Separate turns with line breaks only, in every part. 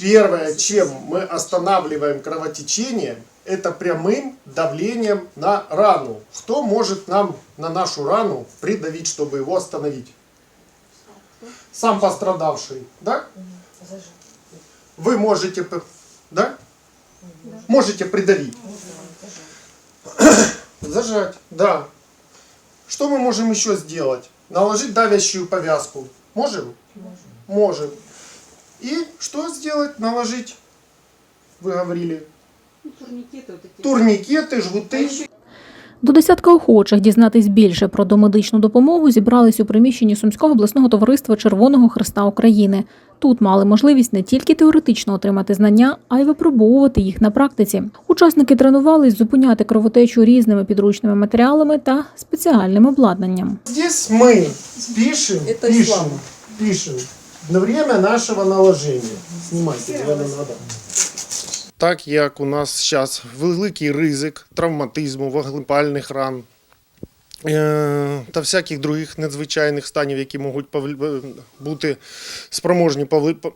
Первое, чем мы останавливаем кровотечение, это прямым давлением на рану. Кто может нам на нашу рану придавить, чтобы его остановить? Сам пострадавший, да? Вы можете, да? Можете придавить. Зажать, да. Что мы можем еще сделать? Наложить давящую повязку. Можем? Можем. И что сделать? Наложить, вы говорили, турникеты, жгуты.
До десятка охочих дізнатись більше про домедичну допомогу зібрались у приміщенні Сумського обласного товариства Червоного Христа України. Тут мали можливість не тільки теоретично отримати знання, а й випробовувати їх на практиці. Учасники тренувались зупиняти кровотечу різними підручними матеріалами та спеціальним обладнанням.
Здесь мы пишем, пишем, пишем на время нашего наложения. Снимайте, наверное, надо. Так як у нас зараз великий ризик травматизму, вогнепальних ран е, та всяких других надзвичайних станів, які можуть повлі- бути спроможні повли-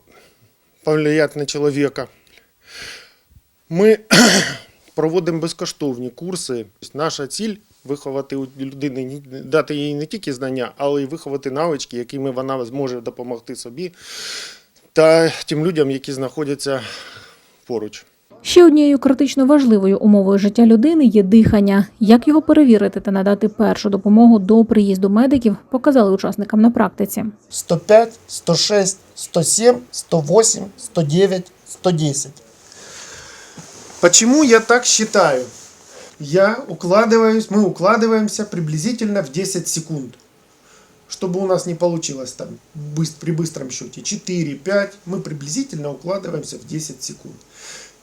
повлияти на чоловіка, ми проводимо безкоштовні курси. Наша ціль виховати у людини, дати їй не тільки знання, але й виховати навички, якими вона зможе допомогти собі та тим людям, які знаходяться поруч.
Ще однією критично важливою умовою життя людини є дихання. Як його перевірити та надати першу допомогу до приїзду медиків, показали учасникам на практиці.
105, 106, 107, 108, 109, 110. Почему я так считаю? Я укладываюсь, мы укладываемся приблизительно в 10 секунд. Чтобы у нас не получилось там быс- при быстром счете 4-5, мы приблизительно укладываемся в 10 секунд.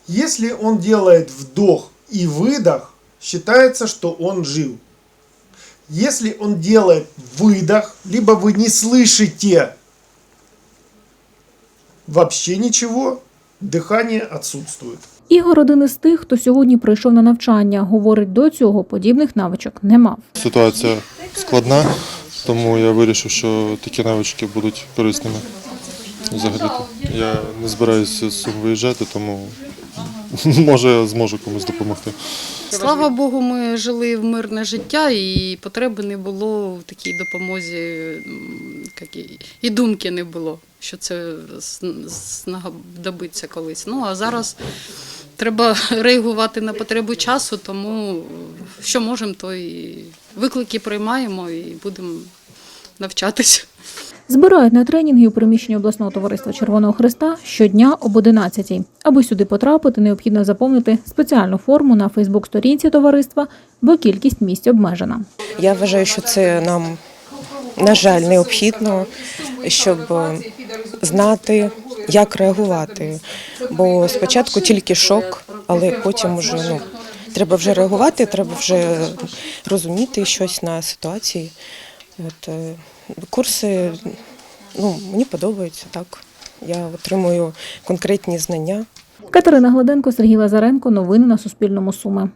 Если он делает вдох и выдох, считается, что он жив. Если он делает выдох, либо вы не слышите вообще ничего, дыхание отсутствует.
Ігор один із тих, хто сьогодні прийшов на навчання. Говорить, до цього подібних навичок не мав.
Ситуація складна, тому я вирішив, що такі навички будуть корисними. Взагалі-то я не збираюся з Сум виїжджати, тому може я зможу комусь допомогти.
Слава Богу, ми жили в мирне життя і потреби не було в такій допомозі, і, думки не було, що це знадобиться колись. Ну а зараз треба реагувати на потребу часу, тому що можемо, то і виклики приймаємо і будемо навчатися.
Збирають на тренінги у приміщенні обласного товариства Червоного Христа щодня об 11 Аби сюди потрапити, необхідно заповнити спеціальну форму на Фейсбук-сторінці товариства, бо кількість місць обмежена.
Я вважаю, що це нам, на жаль, необхідно, щоб е, знати, як реагувати. Бо спочатку тільки шок, але потім вже ну, треба вже реагувати, треба вже розуміти щось на ситуації. От, е, курси ну, мені подобаються так. Я отримую конкретні знання.
Катерина Гладенко, Сергій Лазаренко. Новини на Суспільному. Суми.